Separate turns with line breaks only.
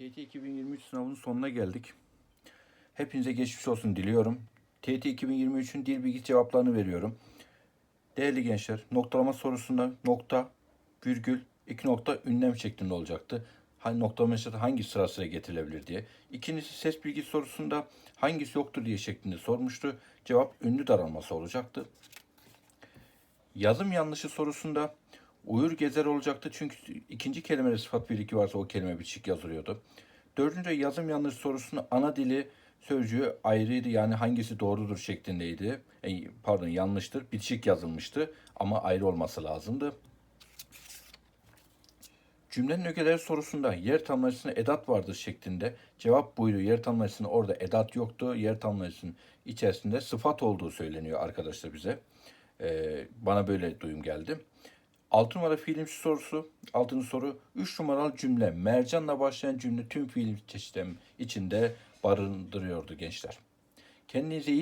TET 2023 sınavının sonuna geldik. Hepinize geçmiş olsun diliyorum. TET 2023'ün dil bilgi cevaplarını veriyorum. Değerli gençler, noktalama sorusunda nokta, virgül, iki nokta ünlem şeklinde olacaktı. Hangi noktalama hangi sırasıyla getirilebilir diye. İkincisi ses bilgi sorusunda hangisi yoktur diye şeklinde sormuştu. Cevap ünlü daralması olacaktı. Yazım yanlışı sorusunda uyur gezer olacaktı çünkü ikinci kelimede sıfat biriki varsa o kelime bitişik yazılıyordu. Dördüncü yazım yanlış sorusunda ana dili sözcüğü ayrıydı yani hangisi doğrudur şeklindeydi. E, pardon yanlıştır bitişik yazılmıştı ama ayrı olması lazımdı. Cümlenin ögeleri sorusunda yer tamlayıcısında edat vardır şeklinde cevap buydu. Yer tamlayıcısında orada edat yoktu. Yer tamlayıcısının içerisinde sıfat olduğu söyleniyor arkadaşlar bize. Ee, bana böyle duyum geldi. 6 numara fiilimsi sorusu. 6. soru 3 numaralı cümle. Mercanla başlayan cümle tüm fiilim çeşitleri içinde barındırıyordu gençler. Kendinize iyi